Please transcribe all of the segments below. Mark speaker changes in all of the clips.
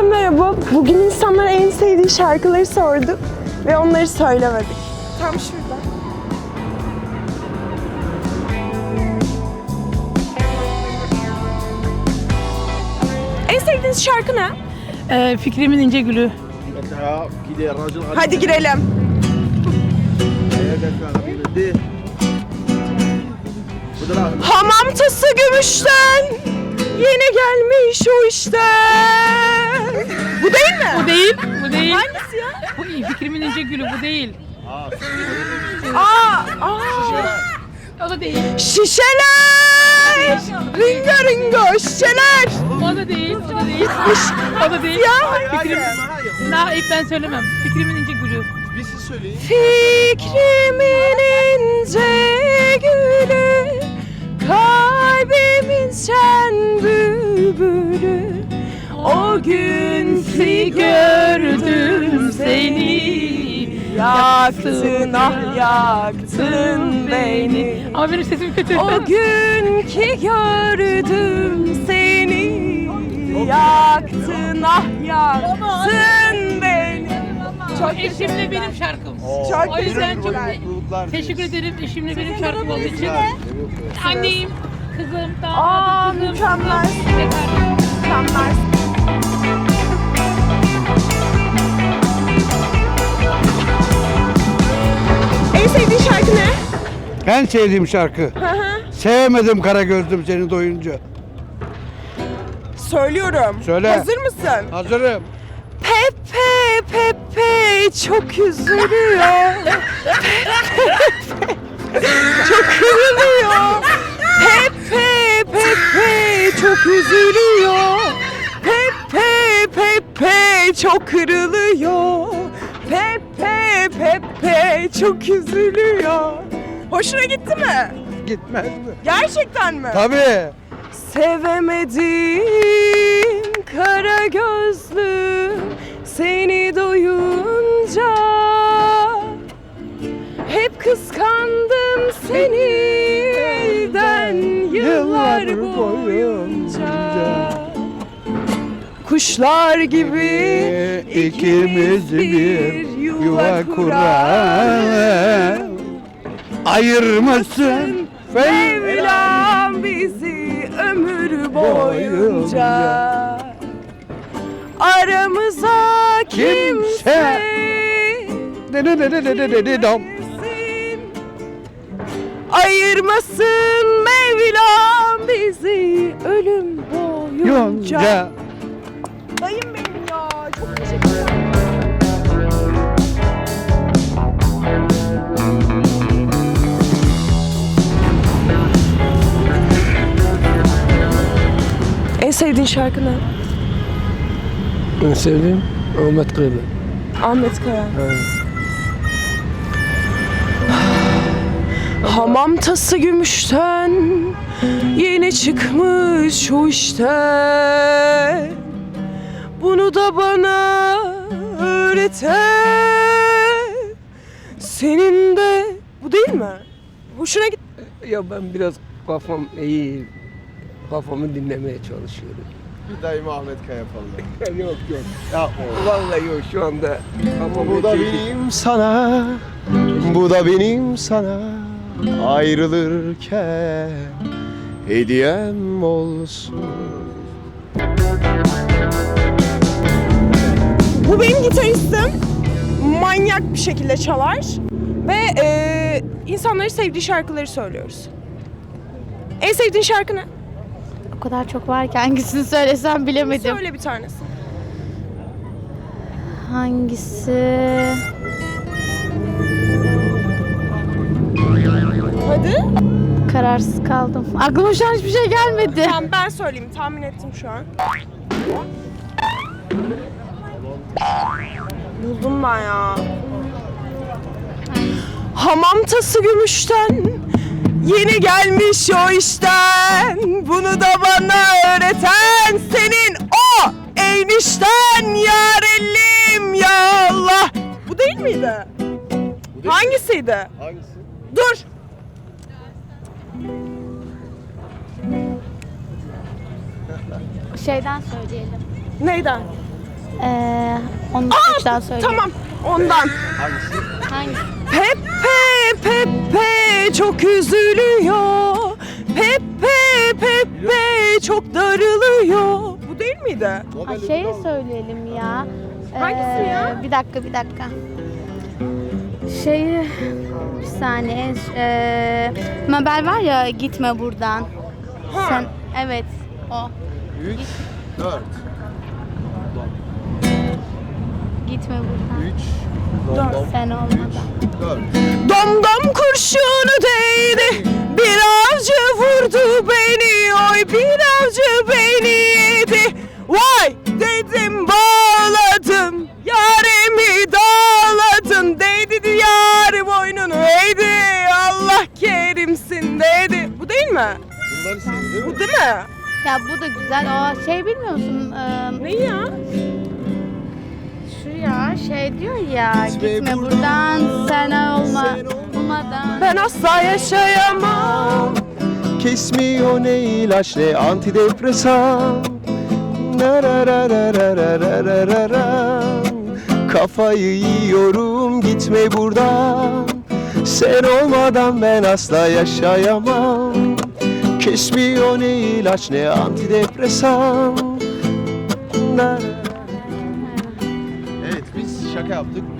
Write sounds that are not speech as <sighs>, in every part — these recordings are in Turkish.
Speaker 1: Herkese merhaba. Bugün insanlara en sevdiği şarkıları sorduk ve onları söylemedik. Tam şurada. En sevdiğiniz şarkı ne?
Speaker 2: Ee, Fikrimin ince gülü.
Speaker 1: Hadi girelim. Hamam tası gümüşten yeni gelmiş o işte. Bu değil mi?
Speaker 2: Bu değil, bu değil.
Speaker 1: Hangisi ya?
Speaker 2: Bu Fikrimin ince gülü, bu değil.
Speaker 1: Aa, aa.
Speaker 2: O da değil.
Speaker 1: Şişeler! Ringo ringo şişeler!
Speaker 2: O da değil, o da değil. O da değil.
Speaker 1: Ya
Speaker 2: Fikrim, na, ilk ben söylemem. Fikrimin ince gülü.
Speaker 3: Bir siz söyleyin.
Speaker 1: Fikrimin gördüm seni Yaktın ah yaktın beni
Speaker 2: Ama benim sesim kötü.
Speaker 1: O gün ki gördüm seni Yaktın ah yaktın beni Çok
Speaker 2: Eşimle benim şarkım.
Speaker 1: Çok
Speaker 2: O yüzden çok
Speaker 1: teşekkürler.
Speaker 2: teşekkür ederim eşimle benim şarkım olduğu için. Annem, kızım,
Speaker 1: Aa,
Speaker 2: damadım, kızım.
Speaker 1: mükemmel.
Speaker 2: kardeşim.
Speaker 1: Mükemmel. En sevdiğin şarkı ne?
Speaker 4: En sevdiğim şarkı. Sevemedim kara gözlüm seni doyunca.
Speaker 1: Söylüyorum.
Speaker 4: Söyle.
Speaker 1: Hazır mısın?
Speaker 4: Hazırım.
Speaker 1: Pepe Pepe çok üzülüyor. çok kırılıyor. Pepe Pepe çok üzülüyor. Pepe Pepe çok kırılıyor. Pepe Pepe çok üzülüyor. Hoşuna gitti mi?
Speaker 4: Gitmez mi?
Speaker 1: Gerçekten mi?
Speaker 4: Tabii.
Speaker 1: Sevemedim kara gözlüm seni doyunca Hep kıskandım seni elden yıllar boyunca. Kuşlar gibi
Speaker 4: ikimiz bir yuva kurar. Ayırmasın
Speaker 1: Mevlam bizi ömür boyunca Aramıza kimse. Ayırmasın Mevlam bizi ölüm boyunca En sevdiğin şarkı ne?
Speaker 5: En sevdiğim Ahmet Kaylı.
Speaker 1: Ahmet Kaya. <sighs> Hamam tası gümüşten yeni çıkmış o işte. Bunu da bana öğreten senin de bu değil mi? Hoşuna git.
Speaker 5: Ya ben biraz kafam iyi. Kafamı dinlemeye çalışıyorum.
Speaker 3: Bir daima Ahmet Kaya yapalım. <laughs>
Speaker 5: yok yok.
Speaker 3: Ya o.
Speaker 5: Vallahi yok şu anda kafam
Speaker 3: Bu da benim sana, bu da benim sana ayrılırken hediyem olsun.
Speaker 1: Bu benim gitaristim. Manyak bir şekilde çalar. Ve e, insanları sevdiği şarkıları söylüyoruz. En sevdiğin şarkı ne?
Speaker 6: O kadar çok var ki <laughs> hangisini söylesem bilemedim.
Speaker 1: Söyle bir tanesi.
Speaker 6: Hangisi?
Speaker 1: Hadi.
Speaker 6: Kararsız kaldım. Aklıma şu an hiçbir şey gelmedi.
Speaker 1: Tamam ben söyleyeyim. Tahmin ettim şu an. Buldum ben ya. Hamam tası gümüşten Yeni gelmiş o işten Bunu da bana öğreten Senin o enişten Yarellim ya Allah Bu değil miydi? Hangisiydi?
Speaker 3: Hangisi?
Speaker 1: Dur
Speaker 6: Şeyden söyleyelim.
Speaker 1: Neyden?
Speaker 6: Ee, onu tekrar söyle.
Speaker 1: Tamam ondan.
Speaker 6: Hangisi?
Speaker 1: Pepe Pepe çok üzülüyor. Pepe Pepe çok darılıyor. Bu değil miydi?
Speaker 6: Ha, şeyi söyleyelim ya.
Speaker 1: Hangisi ya?
Speaker 6: Bir dakika bir dakika. Şeyi bir saniye. Ee, Mabel var ya gitme buradan.
Speaker 1: Ha.
Speaker 6: Sen evet o.
Speaker 3: 3, 4,
Speaker 6: Gitme buradan.
Speaker 3: 3, dom dom,
Speaker 6: Sen olmadan.
Speaker 3: 4.
Speaker 1: Dom kurşunu değdi Bir avcı vurdu beni Oy bir avcı beni yedi Vay dedim bağladım Yarimi dağladın Değdi diyarı boynunu eğdi Allah kerimsin dedi Bu değil mi?
Speaker 3: Bunlar istediniz değil mi?
Speaker 1: Bu değil mi?
Speaker 6: Ya bu da güzel. O şey bilmiyor musun? Ee,
Speaker 1: Ne ya?
Speaker 6: ya. Şey diyor ya
Speaker 3: gitme buradan
Speaker 6: sen olma umadan.
Speaker 1: Ben asla yaşayamam.
Speaker 3: Kesmiyor ne ilaç ne antidepresan. Kafayı yiyorum gitme buradan Sen olmadan ben asla yaşayamam Kesmiyor ne ilaç ne antidepresan yaptık.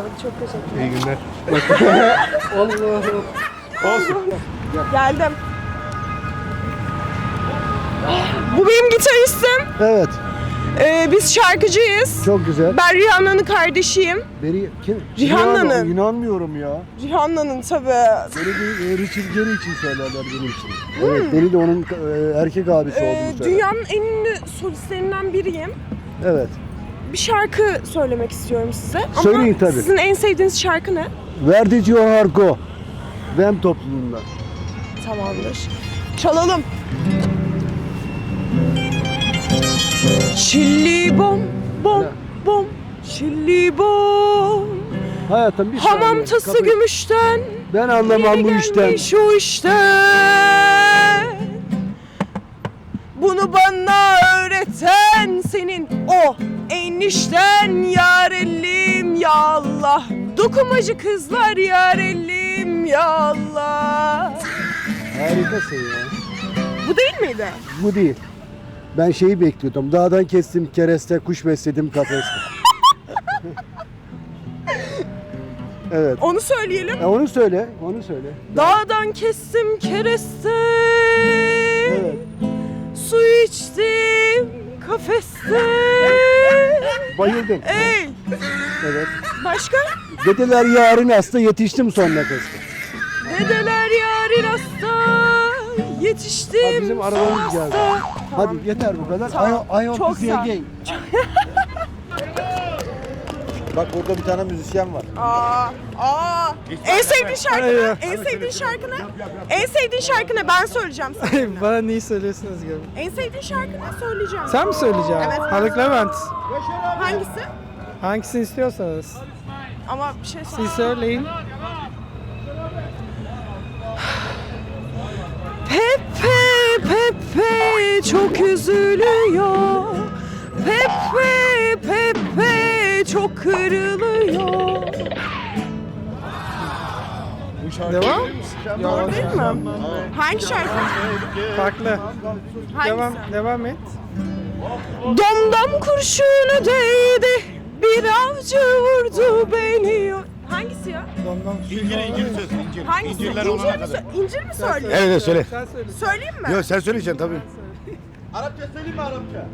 Speaker 1: Sağlık çok teşekkür ederim
Speaker 3: İyi günler. <laughs>
Speaker 1: Geldim Bu benim gitaristim
Speaker 4: Evet.
Speaker 1: Ee, biz şarkıcıyız.
Speaker 4: Çok güzel.
Speaker 1: Ben Rihanna'nın kardeşiyim.
Speaker 4: Beri kim?
Speaker 1: Rihanna'nın.
Speaker 4: Rihanna, İnanmıyorum ya.
Speaker 1: Rihanna'nın tabii.
Speaker 4: Beni bir e, Richard Gere için söylerler benim için. Evet, beni de onun e, erkek abisi
Speaker 1: Ee,
Speaker 4: olduğunu söyler.
Speaker 1: dünyanın en ünlü solistlerinden biriyim.
Speaker 4: Evet.
Speaker 1: Bir şarkı söylemek istiyorum size. Ama
Speaker 4: Söyleyin tabii.
Speaker 1: Sizin en sevdiğiniz şarkı ne?
Speaker 4: Where did your heart go? Vem topluluğundan.
Speaker 1: Tamamdır. Çalalım. Çilli bom bom bom Çilli bom
Speaker 4: Hayatım bir
Speaker 1: Hamam
Speaker 4: saniye,
Speaker 1: tası
Speaker 4: kapıyı-
Speaker 1: gümüşten
Speaker 4: Ben anlamam
Speaker 1: Yeni
Speaker 4: bu işten.
Speaker 1: gelmiş o işten Bunu bana öğreten senin o enişten Yar ellim ya Allah Dokumacı kızlar yar ellim ya Allah
Speaker 4: Harikasın ya.
Speaker 1: Bu değil miydi?
Speaker 4: Bu değil. Ben şeyi bekliyordum. Dağdan kestim kereste, kuş besledim kafeste. <laughs> evet.
Speaker 1: Onu söyleyelim.
Speaker 4: E onu söyle, onu söyle.
Speaker 1: Dağdan kestim kereste
Speaker 4: Evet.
Speaker 1: Su içtim kafeste
Speaker 4: Bayıldın.
Speaker 1: Ey
Speaker 4: Evet.
Speaker 1: başka?
Speaker 4: Dediler yarın hasta yetiştim son nefeste.
Speaker 1: Dedeler yarın hasta Yetiştim
Speaker 4: Hadi bizim arabamız geldi. Hadi yeter bu kadar.
Speaker 1: Tamam.
Speaker 4: I, I hope
Speaker 1: Çok sağ ol.
Speaker 7: Bak burada bir tane müzisyen var.
Speaker 1: Aa, aa. En sevdiğin şarkı ne? En sevdiğin şarkı ne? En sevdiğin şarkı ne? Ben söyleyeceğim sana.
Speaker 8: Bana neyi söylüyorsunuz gibi.
Speaker 1: En sevdiğin şarkı ne? Söyleyeceğim.
Speaker 8: Sen mi söyleyeceksin?
Speaker 1: Evet.
Speaker 8: Haluk Levent.
Speaker 1: Hangisi?
Speaker 8: Hangisini istiyorsanız.
Speaker 1: Ama bir şey söyle.
Speaker 8: Siz söyleyin.
Speaker 1: Pepe Pepe çok üzülüyor.
Speaker 8: Devam.
Speaker 1: Doğru değil mi? Hangi şarkı?
Speaker 8: Farklı. Devam,
Speaker 1: Hangisi?
Speaker 8: devam et.
Speaker 1: Domdom kurşunu değdi Bir Bir avcı vurdu beni. Hangisi ya?
Speaker 7: İncir incir söz incir.
Speaker 1: Hangisi?
Speaker 7: İncirler
Speaker 1: İncir
Speaker 7: olana
Speaker 1: mi,
Speaker 7: kadar.
Speaker 1: sö- incir mi söyleyeyim?
Speaker 4: Evet evet söyle.
Speaker 8: Sen söyle.
Speaker 1: Söyleyeyim mi?
Speaker 4: Yok sen söyleyeceksin tabii.
Speaker 7: Arapça söyleyeyim mi Arapça?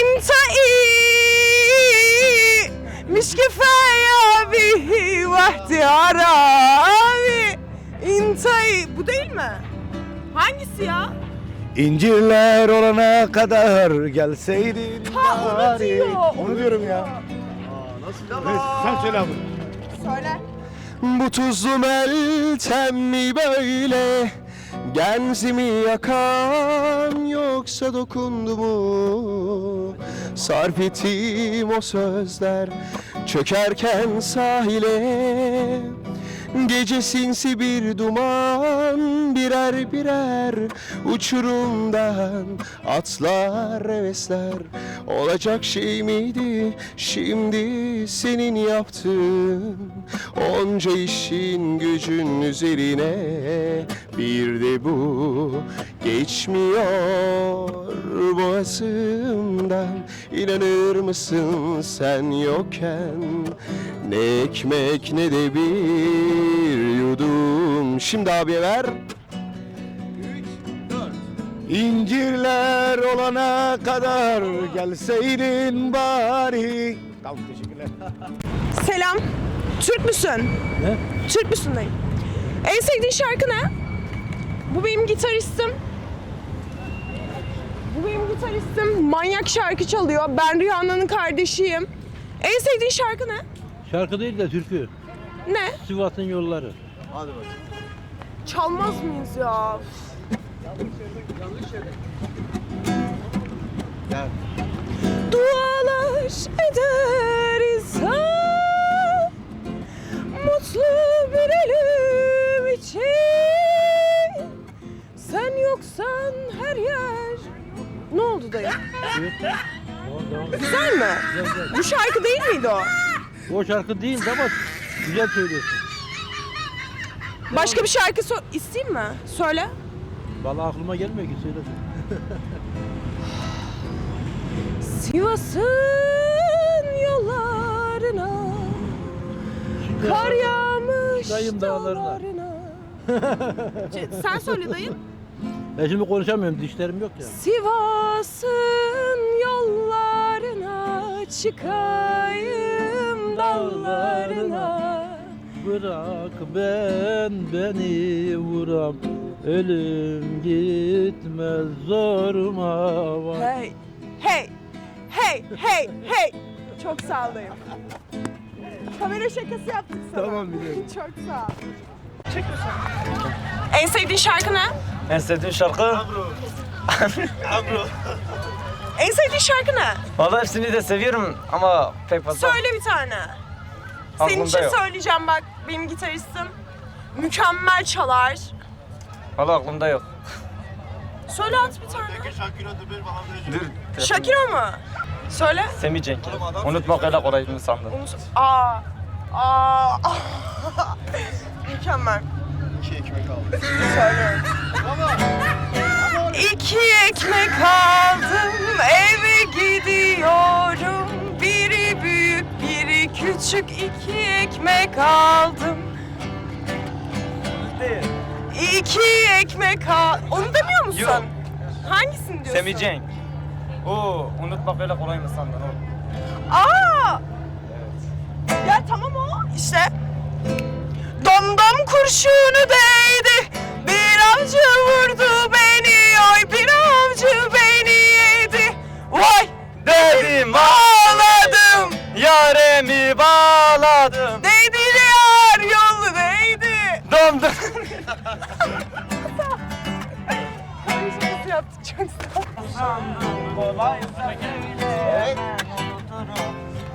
Speaker 1: انتهي مش كفاية به واحترامي انتهي bu değil mi? Hangisi ya?
Speaker 4: İncirler olana kadar gelseydin
Speaker 1: Ha, onu
Speaker 4: bari.
Speaker 1: diyor,
Speaker 4: Onu diyorum
Speaker 1: diyor.
Speaker 4: ya. Evet, sen söyle abi.
Speaker 1: Söyle.
Speaker 3: Bu tuzlu meltem mi böyle Genzimi yakan yoksa dokundu mu Sarf ettiğim o sözler çökerken sahile Gece sinsi bir duman birer birer uçurumdan atlar hevesler. Olacak şey miydi şimdi senin yaptığın? Onca işin gücün üzerine bir de bu geçmiyor boğazımdan İnanır mısın sen yokken ne ekmek ne de bir yudum Şimdi abiye ver
Speaker 4: İncirler olana kadar gelseydin bari. Tamam teşekkürler.
Speaker 1: Selam. Türk müsün?
Speaker 5: Ne?
Speaker 1: Türk müsün dayı? En sevdiğin şarkı ne? Bu benim gitaristim. Bu benim gitaristim. Manyak şarkı çalıyor. Ben Rihanna'nın kardeşiyim. En sevdiğin şarkı ne?
Speaker 9: Şarkı değil de türkü.
Speaker 1: Ne?
Speaker 9: Sivas'ın yolları.
Speaker 1: Çalmaz mıyız ya? Dualar eder insan Bu şarkı değil miydi o?
Speaker 9: O şarkı değil de ama güzel söylüyorsun.
Speaker 1: Başka bir şarkı so- isteyeyim mi? Söyle.
Speaker 9: Vallahi aklıma gelmiyor ki söyle. <laughs>
Speaker 1: Sivas'ın yollarına Kar yağmış
Speaker 9: Dayım dağlarına.
Speaker 1: dağlarına. C- <laughs> Sen söyle dayım.
Speaker 9: Ben şimdi konuşamıyorum dişlerim yok ya.
Speaker 1: Sivas'ın çıkayım dallarına.
Speaker 9: Bırak ben beni vuram. Ölüm gitmez zoruma var.
Speaker 1: Hey, hey, hey, hey, hey. Çok sağ ol dayım. Kamera şakası yaptık sana.
Speaker 4: Tamam, biliyorum. <laughs>
Speaker 1: Çok sağ ol. Çekiyorsun. En sevdiğin şarkı ne?
Speaker 10: En sevdiğim şarkı? <laughs>
Speaker 1: En sevdiğin şarkı ne?
Speaker 10: Vallahi hepsini de seviyorum ama pek fazla
Speaker 1: Söyle bir tane. Senin
Speaker 10: aklımda
Speaker 1: için
Speaker 10: yok.
Speaker 1: söyleyeceğim bak. Benim gitaristim. Mükemmel çalar.
Speaker 10: Vallahi aklımda yok.
Speaker 1: Söyle at bir tane.
Speaker 10: Dur.
Speaker 1: Shakira mı? Söyle.
Speaker 10: Semih Cenk. Unutmak öyle kolay mı sandın?
Speaker 1: Sö- Aa. Aa. <laughs> Mükemmel.
Speaker 7: İki ekmek aldım.
Speaker 1: Söyle. İki ekmek aldım eve gidiyorum Biri büyük biri küçük iki ekmek aldım İki ekmek al... Onu demiyor musun?
Speaker 10: Yok.
Speaker 1: Hangisini diyorsun?
Speaker 10: Cenk. Oo, unutmak öyle kolay mı sandın oğlum?
Speaker 1: Aa! Ya tamam o işte. Domdom kurşunu değdi. Bir avcı vurdu beni.
Speaker 10: Dedim
Speaker 1: ağladım.
Speaker 10: yaremi bağladım.
Speaker 1: Değdi yar yolu değdi.
Speaker 10: Dondum.
Speaker 1: Konuşması yaptık çok sağ ol.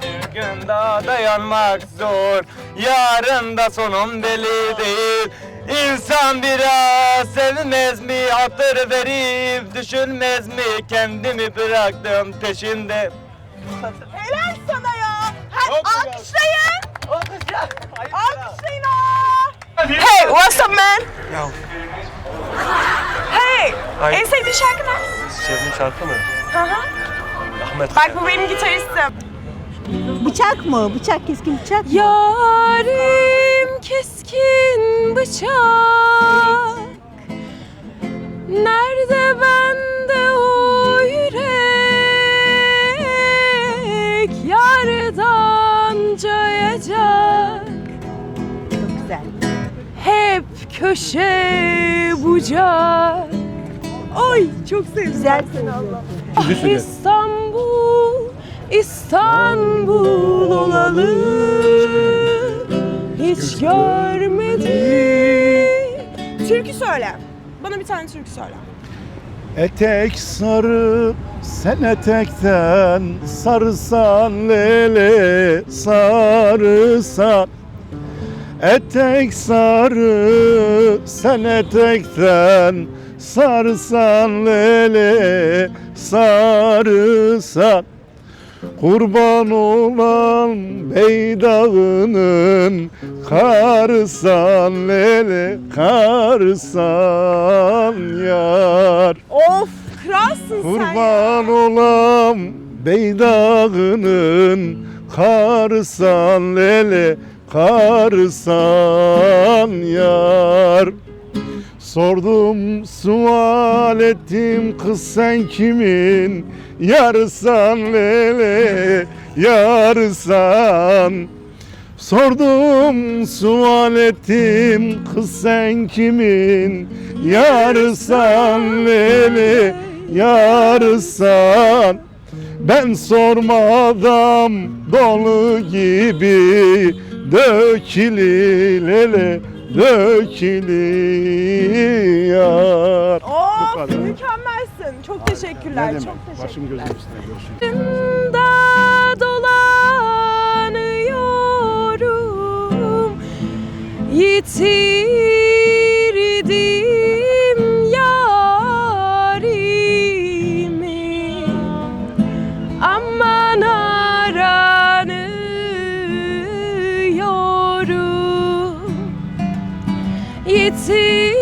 Speaker 10: Bir gün daha dayanmak zor Yarın da sonum belli değil İnsan biraz sevmez mi Hatır verip düşünmez mi Kendimi bıraktım peşinde
Speaker 1: Helal sana ya. Her, alkışlayın. Alkışlayın aa. Hey, what's up man? Hey, en sevdiğin şarkı ne?
Speaker 10: Sevdiğim şarkı mı?
Speaker 1: Hı hı.
Speaker 10: Ahmet
Speaker 1: Bak bu benim gitaristim.
Speaker 11: Bıçak mı? Bıçak keskin bıçak mı?
Speaker 1: Yarim keskin bıçak Nerede bende köşe bucak. Ay çok sevdim.
Speaker 11: Güzelsin Allah.
Speaker 1: Ah İstanbul, İstanbul olalı. Hiç görmedim. Türkü söyle. Bana bir tane türkü söyle.
Speaker 7: Etek sarı sen etekten sarısan lele sarısan Etek sarı sen etekten sarısan lele sarısan Kurban olan beydağının karısan lele karısan yar
Speaker 1: Of kralsın sen ya.
Speaker 7: Kurban olam beydağının karısan lele karısan yar. Sordum sual ettim kız sen kimin? Yarısan lele yarısan Sordum sual ettim kız sen kimin? Yarısan lele yarısan ben sormadan dolu gibi dökili lele dökili yar.
Speaker 1: Of
Speaker 7: kadar.
Speaker 1: mükemmelsin. Çok teşekkürler. Çok teşekkürler.
Speaker 7: Başım gözüm üstüne görüşürüz.
Speaker 1: Başımda dolanıyorum Yitirdim Yitirdim